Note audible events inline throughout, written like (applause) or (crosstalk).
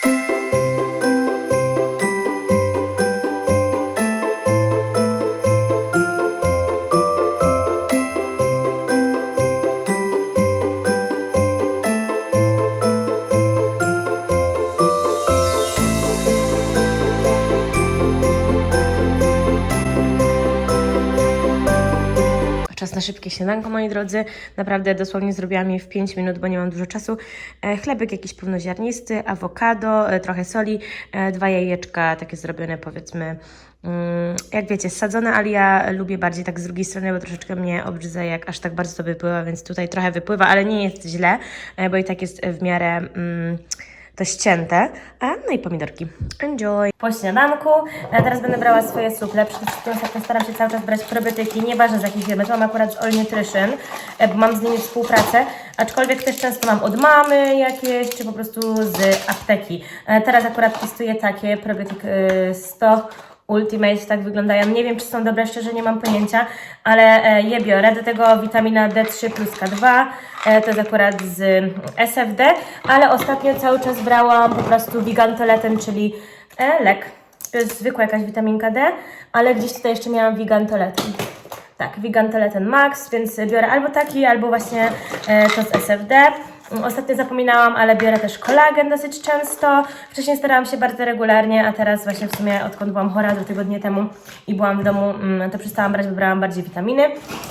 Czas na szybkie śniadanko, moi drodzy. Naprawdę dosłownie zrobiłam je w 5 minut, bo nie mam dużo czasu. E, chlebek jakiś pełnoziarnisty, awokado, e, trochę soli, e, dwa jajeczka, takie zrobione powiedzmy, mm, jak wiecie, sadzone, ale ja lubię bardziej tak z drugiej strony, bo troszeczkę mnie obrzydza, jak aż tak bardzo to wypływa, więc tutaj trochę wypływa, ale nie jest źle, bo i tak jest w miarę... Mm, to ścięte, a, no i pomidorki. Enjoy! Po śniadanku, a teraz będę brała swoje suple. Przede wszystkim staram się cały czas brać probiotyki, nieważne z jakiej firmy. To mam akurat z All Nutrition, e, bo mam z nimi współpracę, aczkolwiek też często mam od mamy jakieś, czy po prostu z apteki. E, Teraz akurat testuję takie probiotyk e, 100 Ultimate, tak wyglądają. Nie wiem, czy są dobre, szczerze nie mam pojęcia, ale e, je biorę. Do tego witamina D3 plus K2, e, to jest akurat z SFD, ale ostatnio cały czas brałam po prostu Vigantoleten, czyli e, lek. To jest zwykła jakaś witaminka D, ale gdzieś tutaj jeszcze miałam Vigantoleten. Tak, Vigantoleten Max, więc biorę albo taki, albo właśnie to z SFD. Ostatnio zapominałam, ale biorę też kolagen dosyć często. Wcześniej starałam się bardzo regularnie, a teraz właśnie w sumie odkąd byłam chora do tygodnie temu i byłam w domu, mm, to przestałam brać, bo brałam bardziej witaminy,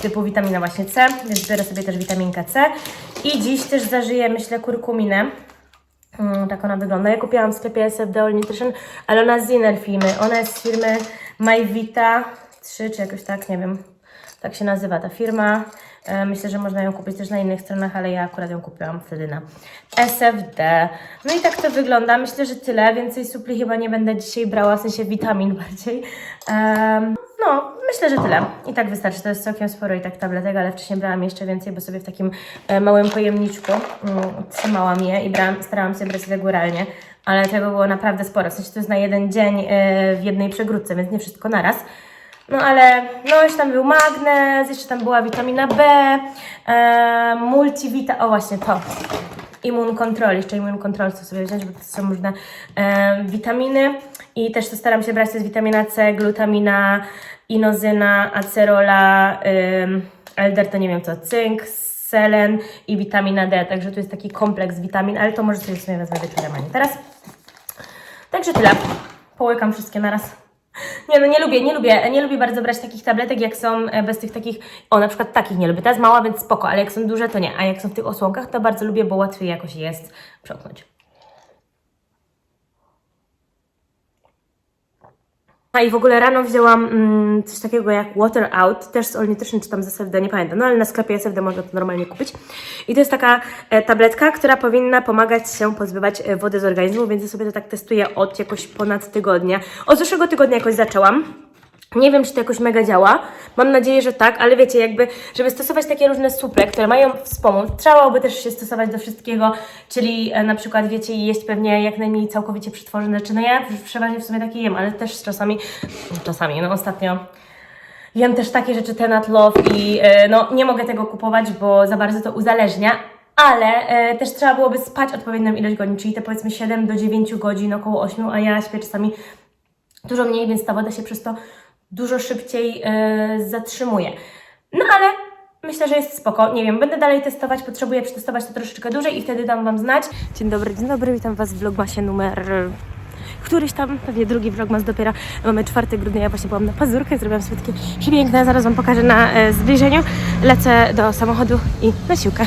typu witamina właśnie C, więc biorę sobie też witaminkę C. I dziś też zażyję, myślę, kurkuminę. Mm, tak ona wygląda. Ja kupiłam w sklepie SFD All Nutrition, ale ona z innej firmy. Ona jest z firmy MyVita 3, czy jakoś tak, nie wiem. Tak się nazywa ta firma. E, Myślę, że można ją kupić też na innych stronach, ale ja akurat ją kupiłam wtedy na SFD. No i tak to wygląda. Myślę, że tyle. Więcej supli chyba nie będę dzisiaj brała, w sensie witamin (laughs) bardziej. No, myślę, że tyle. I tak wystarczy. To jest całkiem sporo i tak tabletek, ale wcześniej brałam jeszcze więcej, bo sobie w takim e, małym pojemniczku mm, trzymałam je i brałam, starałam się brać regularnie. Ale tego było naprawdę sporo. W sensie to jest na jeden dzień e, w jednej przegródce, więc nie wszystko naraz. No ale, no jeszcze tam był magnez, jeszcze tam była witamina B, e, multivita, o właśnie to. Immun Control, jeszcze Immun Control chcę sobie wziąć, bo to są różne e, witaminy i też to staram się brać, to jest witamina C, glutamina, inozyna, acerola, elder to nie wiem co, cynk, selen i witamina D, także tu jest taki kompleks witamin, ale to może sobie w sumie wezmę wieczorem, a nie teraz. Także tyle, połykam wszystkie naraz. Nie, no nie lubię, nie lubię, nie lubię bardzo brać takich tabletek, jak są e, bez tych takich, o na przykład takich nie lubię, ta jest mała, więc spoko, ale jak są duże, to nie, a jak są w tych osłonkach, to bardzo lubię, bo łatwiej jakoś jest przełknąć. A i w ogóle rano wzięłam mm, coś takiego jak Water Out, też z All czy tam z SFD, nie pamiętam, no ale na sklepie SFD można to normalnie kupić. I to jest taka e, tabletka, która powinna pomagać się pozbywać e, wody z organizmu, więc ja sobie to tak testuję od jakoś ponad tygodnia. Od zeszłego tygodnia jakoś zaczęłam. Nie wiem, czy to jakoś mega działa. Mam nadzieję, że tak, ale wiecie, jakby, żeby stosować takie różne suple, które mają wspomóc, trzeba byłoby też się stosować do wszystkiego, czyli e, na przykład, wiecie, jeść pewnie jak najmniej całkowicie przetworzone rzeczy. No ja przeważnie w sumie takie jem, ale też czasami, czasami, no ostatnio jem też takie rzeczy Tenat Love i e, no nie mogę tego kupować, bo za bardzo to uzależnia, ale e, też trzeba byłoby spać odpowiednią ilość godzin, czyli te powiedzmy 7 do 9 godzin, około 8, a ja śpię czasami dużo mniej, więc ta woda się przez to dużo szybciej e, zatrzymuje. No ale myślę, że jest spoko. Nie wiem, będę dalej testować, potrzebuję przetestować to troszeczkę dłużej i wtedy dam Wam znać. Dzień dobry, dzień dobry, witam Was w vlogmasie numer któryś tam, pewnie drugi vlogmas dopiero. Mamy 4 grudnia, ja właśnie byłam na pazurkach, zrobiłam sobie takie przepiękne, zaraz Wam pokażę na e, zbliżeniu. Lecę do samochodu i na siłkę.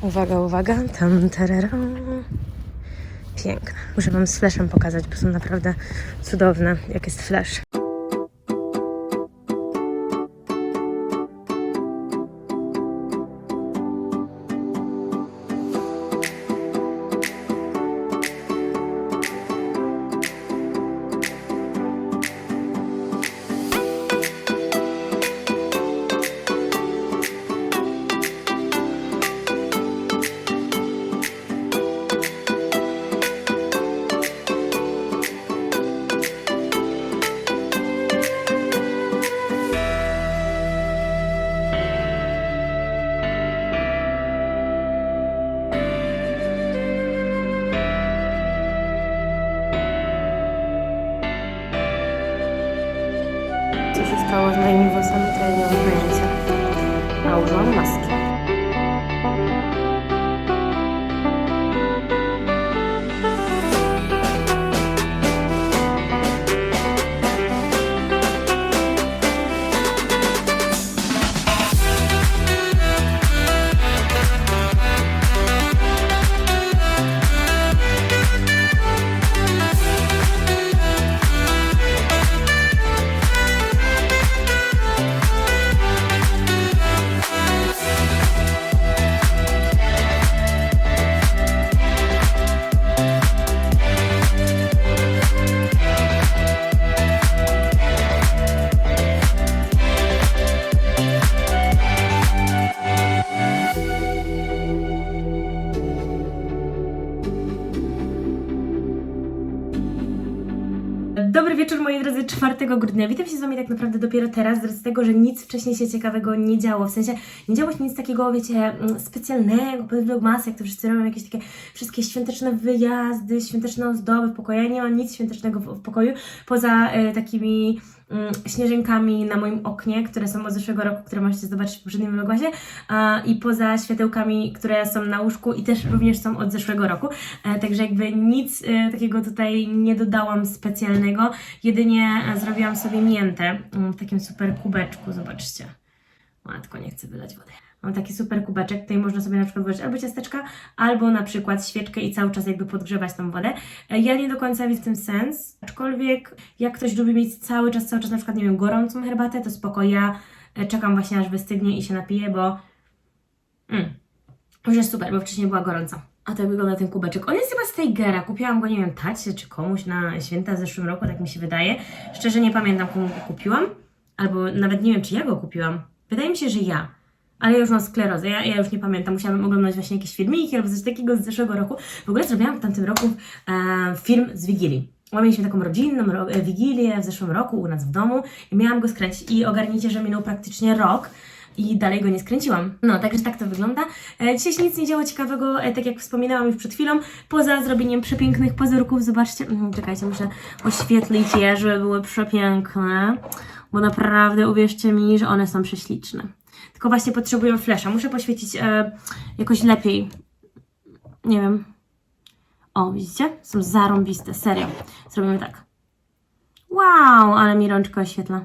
Uwaga, uwaga, tam tararam. Piękne. Muszę Wam z flashem pokazać, bo są naprawdę cudowne, jak jest flash. Się stało z moimi włosami, to ja nie mam pojęcia. A użyłam maski. 4 grudnia. Witam się z Wami tak naprawdę dopiero teraz, z tego, że nic wcześniej się ciekawego nie działo. W sensie nie działo się nic takiego, wiecie, mm, specjalnego, pod vlogmasy, jak to wszyscy robią, jakieś takie wszystkie świąteczne wyjazdy, świąteczne ozdoby w pokoju. Ja nie mam nic świątecznego w, w pokoju, poza e, takimi śnieżynkami na moim oknie, które są od zeszłego roku, które możecie zobaczyć w poprzednim vlogmasie a, i poza światełkami, które są na łóżku i też również są od zeszłego roku. E, także jakby nic e, takiego tutaj nie dodałam specjalnego, jedynie e, zrobiłam sobie miętę mm, w takim super kubeczku, zobaczcie. Matko, nie chcę wylać wody. Mam taki super kubeczek, tutaj można sobie na przykład włożyć albo ciasteczka, albo na przykład świeczkę i cały czas jakby podgrzewać tą wodę. E, Ja nie do końca widzę w tym sens, aczkolwiek jak ktoś lubi mieć cały czas, cały czas na przykład, nie wiem, gorącą herbatę, to spoko, ja e, czekam właśnie aż wystygnie i się napiję, bo mm, już jest super, bo wcześniej była gorąca. A tak wygląda ten kubeczek. On jest chyba z Tigera. Kupiłam go, nie wiem, tacie czy komuś na święta w zeszłym roku, tak mi się wydaje. Szczerze nie pamiętam, komu go kupiłam. Albo nawet nie wiem, czy ja go kupiłam. Wydaje mi się, że ja. Ale ja już mam sklerozę, ja, ja już nie pamiętam. Musiałam oglądać właśnie jakieś filmiki albo coś takiego z zeszłego roku. W ogóle zrobiłam w tamtym roku e, film z Wigilii. Mieliśmy taką rodzinną ro, e, wigilię w zeszłym roku u nas w domu i miałam go skręcić. I ogarnijcie, że minął praktycznie rok i dalej go nie skręciłam. No, także tak to wygląda. E, dzisiaj się nic nie działo ciekawego, e, tak jak wspominałam już przed chwilą, poza zrobieniem przepięknych pazurków. Zobaczcie, mm, czekajcie, muszę oświetlić je, żeby były przepiękne, bo naprawdę uwierzcie mi, że one są prześliczne. Tylko właśnie potrzebują flesza. Muszę poświecić e, jakoś lepiej. Nie wiem. O, widzicie? Są zarąbiste, serio. Zrobimy tak. Wow, ale mi rączka oświetla.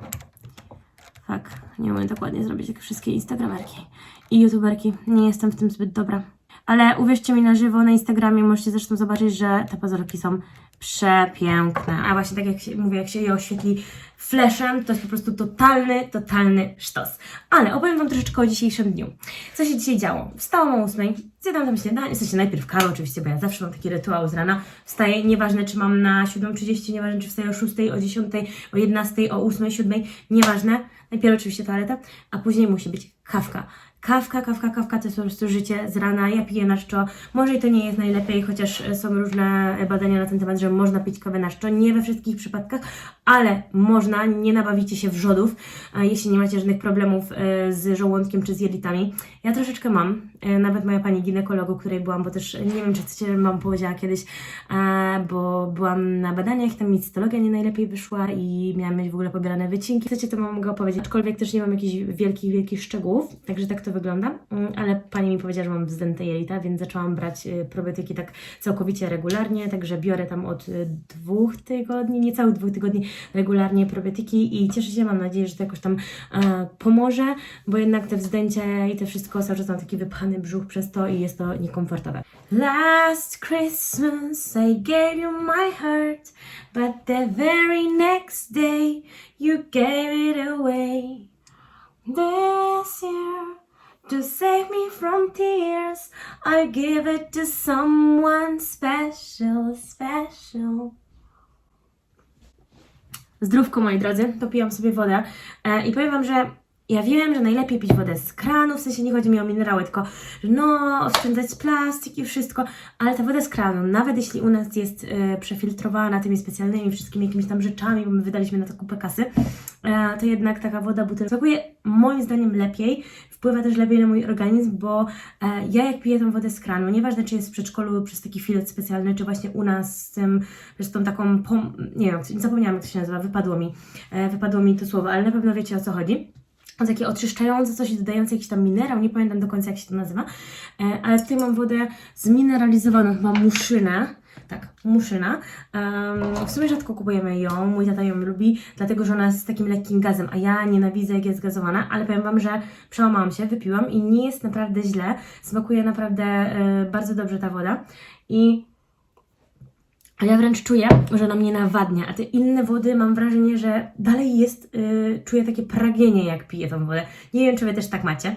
Tak, nie umiem dokładnie zrobić jak wszystkie instagramerki i youtuberki. Nie jestem w tym zbyt dobra. Ale uwierzcie mi na żywo, na Instagramie możecie zresztą zobaczyć, że te pazurki są przepiękne. A właśnie tak jak się, mówię, jak się je oświetli fleszem, to jest po prostu totalny, totalny sztos. Ale opowiem Wam troszeczkę o dzisiejszym dniu. Co się dzisiaj działo? Wstałam o 8, zjadłam tam śniadanie, w sensie najpierw kawę oczywiście, bo ja zawsze mam taki rytuał z rana. Wstaję, nieważne czy mam na 7.30, nieważne czy wstaję o 6, o 10, o 11, o 8, 7, nieważne. Najpierw oczywiście toaleta, a później musi być kawka. Kawka, kawka, kawka to jest po prostu życie z rana. Ja piję na czczo. Może i to nie jest najlepiej, chociaż są różne badania na ten temat, że można pić kawę na czczo. Nie we wszystkich przypadkach, ale można. Nie nabawicie się wrzodów, e, jeśli nie macie żadnych problemów e, z żołądkiem czy z jelitami. Ja troszeczkę mam. E, Nawet moja pani ginekologu, której byłam, bo też nie wiem, czy chcecie, Wam powiedziała kiedyś, bo byłam na badaniach, tam mi cytologia nie najlepiej wyszła i miałam mieć w ogóle pobierane wycinki. Chcecie, to Wam mogę opowiedzieć, aczkolwiek też nie mam jakichś wielkich, wielkich szczegółów, także tak to wygląda. Mm, Ale pani mi powiedziała, że mam wzdęte jelita, więc zaczęłam brać e, probiotyki tak całkowicie regularnie, także biorę tam od e, dwóch tygodni, niecałych dwóch tygodni regularnie probiotyki i cieszę się, mam nadzieję, że to jakoś tam e, pomoże, bo jednak te wzdęcia i te wszystko cały czas mam taki wypchany brzuch przez to i jest to niekomfortowe. Last Christmas I gave you my heart, but the very next day you gave it away. This year, to save me from tears, I give it to someone special, special. Zdrówko moi drodzy, popijam sobie wodę e, i powiem Wam, że Ja wiem, że najlepiej pić wodę z kranu, w sensie nie chodzi mi o minerały, tylko no, oszczędzać plastik i wszystko, ale ta woda z kranu, nawet jeśli u nas jest e, przefiltrowana tymi specjalnymi wszystkimi jakimiś tam rzeczami, bo my wydaliśmy na to kupę kasy, e, to jednak taka woda butelkowa smakuje moim zdaniem lepiej, wpływa też lepiej na mój organizm, bo e, ja jak piję tą wodę z kranu, nieważne czy jest w przedszkolu przez taki filet specjalny, czy właśnie u nas z tym, z tą taką, pom- nie wiem, zapomniałam jak to się nazywa, wypadło mi, e, wypadło mi to słowo, ale na pewno wiecie o co chodzi. Takie oczyszczające coś, dodające jakiś tam minerał, nie pamiętam do końca jak się to nazywa, e, ale tutaj mam wodę zmineralizowaną, chyba muszynę, tak, muszyna. Em, w sumie rzadko kupujemy ją, mój tata ją lubi, dlatego że ona jest z takim lekkim gazem, a ja nienawidzę jak jest gazowana, ale powiem Wam, że przełamałam się, wypiłam i nie jest naprawdę źle, smakuje naprawdę e, bardzo dobrze ta woda. I a ja wręcz czuję, że ona mnie nawadnia, a te inne wody mam wrażenie, że dalej jest, y, czuję takie pragnienie jak piję tą wodę. Nie wiem, czy Wy też tak macie.